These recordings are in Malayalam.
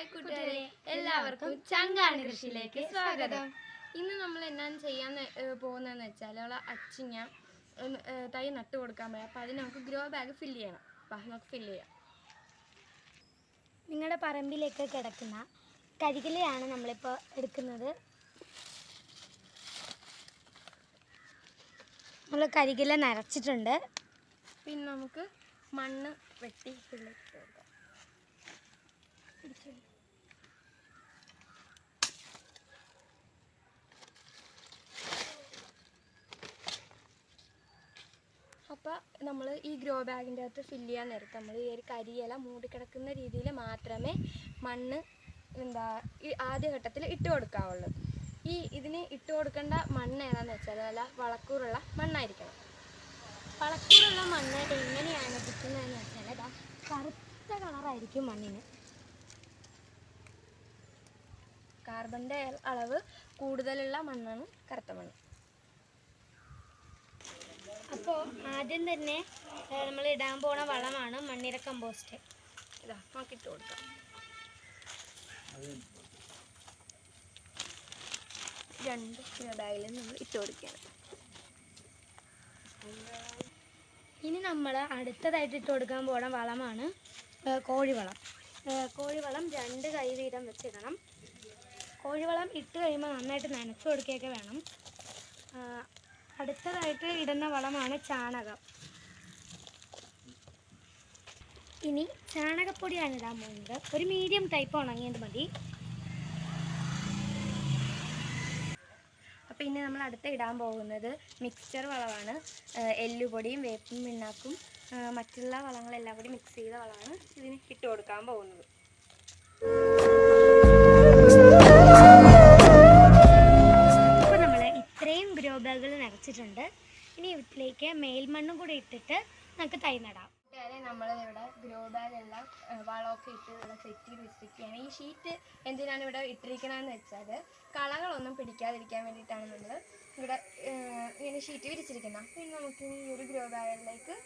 ഹായ് കൂട്ടുകാരെ എല്ലാവർക്കും ചങ്കാണി കൃഷിയിലേക്ക് സ്വാഗതം. ഇന്ന് നമ്മൾ എന്നാണ് ചെയ്യാൻ പോകുന്നതെന്ന് വെച്ചാൽ അവളെ അച്ചിങ്ങ തൈ നട്ട് കൊടുക്കാൻ പറയാം അപ്പോൾ അതിന് നമുക്ക് ഗ്രോ ബാഗ് ഫില്ല് ചെയ്യണം. അപ്പം നമുക്ക് ഫില്ല് ചെയ്യാം. നിങ്ങളുടെ പറമ്പിലേക്ക് കിടക്കുന്ന കരികിലയാണ് നമ്മളിപ്പോൾ എടുക്കുന്നത്. നമ്മൾ കരികില നരച്ചിട്ടുണ്ട്. പിന്നെ നമുക്ക് മണ്ണ് വെട്ടി ഫില്ല് കൊടുക്കാം. അപ്പോൾ നമ്മൾ ഈ ഗ്രോ ബാഗിന്റെ അകത്ത് ഫില്ല് ചെയ്യാൻ നേരത്ത് നമ്മൾ ഈ ഒരു കരിയില മൂടിക്കിടക്കുന്ന രീതിയിൽ മാത്രമേ മണ്ണ് എന്താ ഈ ആദ്യഘട്ടത്തിൽ ഇട്ട് കൊടുക്കാവുള്ളൂ. ഈ ഇതിന് ഇട്ട് കൊടുക്കേണ്ട മണ്ണ് ഏതാണെന്ന് വെച്ചാൽ നല്ല വളക്കൂറുള്ള മണ്ണായിരിക്കണം. വളക്കൂറുള്ള മണ്ണ് എങ്ങനെയാണ് കിട്ടുന്നതെന്ന് വെച്ചാൽ കറുത്ത കളറായിരിക്കും മണ്ണിന്. കാർബണിന്റെ അളവ് കൂടുതലുള്ള മണ്ണാണ് കറുത്ത മണ്ണ്. അപ്പോൾ ആദ്യം തന്നെ നമ്മൾ ഇടാൻ പോണ വളമാണ് മണ്ണിര കമ്പോസ്റ്റ് ഇതാ നമുക്ക് ഇട്ട് കൊടുക്കാം. രണ്ട് ബാഗിൽ നമ്മൾ ഇട്ട് കൊടുക്കുകയാണ്. ഇനി നമ്മൾ അടുത്തതായിട്ട് ഇട്ട് കൊടുക്കാൻ പോണ വളമാണ് കോഴിവളം. കോഴിവളം രണ്ട് കൈ വീതം വെച്ചിടണം. കോഴിവളം ഇട്ട് കഴിയുമ്പോൾ നന്നായിട്ട് നനച്ചു കൊടുക്കുകയൊക്കെ വേണം. അടുത്തതായിട്ട് ഇടുന്ന വളമാണ് ചാണകം. ഇനി ചാണകപ്പൊടിയാണ് ഇടാൻ പോകുന്നത്. ഒരു മീഡിയം ടൈപ്പ് ഉണങ്ങിയത് മതി. അപ്പോൾ ഇനി നമ്മൾ അടുത്ത് ഇടാൻ പോകുന്നത് മിക്സ്ചർ വളമാണ്. എല്ലുപൊടിയും വേപ്പും പിണ്ണാക്കും മറ്റുള്ള വളങ്ങളെല്ലാം കൂടി മിക്സ് ചെയ്ത വളമാണ് ഇതിന് ഇട്ട് കൊടുക്കാൻ പോകുന്നത്. ഇതിലേക്ക് മേൽമണ്ണും കൂടി ഇട്ടിട്ട് നമുക്ക് തൈ നടാം ഇവിടെ ഗ്രോ ബാഗ് എല്ലാം വളമൊക്കെ ഇട്ട് ഇവിടെ സെറ്റ് ചെയ്ത് വെച്ചിരിക്കുകയാണ്. ഈ ഷീറ്റ് എന്തിനാണ് ഇവിടെ ഇട്ടിരിക്കണമെന്ന് വെച്ചാൽ കളകളൊന്നും പിടിക്കാതിരിക്കാൻ വേണ്ടിയിട്ടാണ് നമ്മൾ ഇവിടെ ഇങ്ങനെ ഷീറ്റ് വിരിച്ചിരിക്കുന്നത്. പിന്നെ നമുക്ക് ഈ ഒരു ഗ്രോ ബാഗിലേക്ക്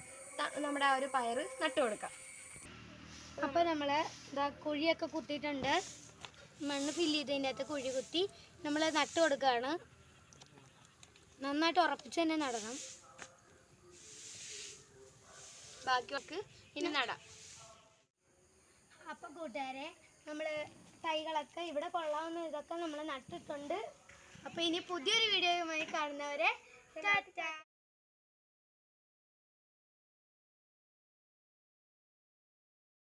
നമ്മുടെ ആ ഒരു പയർ നട്ടു കൊടുക്കാം. അപ്പോൾ നമ്മൾ ഇതാ കുഴിയൊക്കെ കുത്തിയിട്ടുണ്ട്. മണ്ണ് ഫില്ല് ചെയ്തതിന്റെ അകത്ത് കുഴി കുത്തി നമ്മൾ നട്ടു കൊടുക്കുകയാണ്. നന്നായിട്ട് ഉറപ്പിച്ച് തന്നെ നടണം. ബാക്കിയൊക്കെ ഇനി നടാം. അപ്പോൾ കൂട്ടുകാരെ നമ്മൾ തൈകളൊക്കെ ഇവിടെ കൊള്ളാവുന്ന ഇതൊക്കെ നമ്മൾ നട്ടിട്ടുണ്ട്. അപ്പോൾ ഇനി പുതിയൊരു വീഡിയോയുമായി കാണുന്നവരെ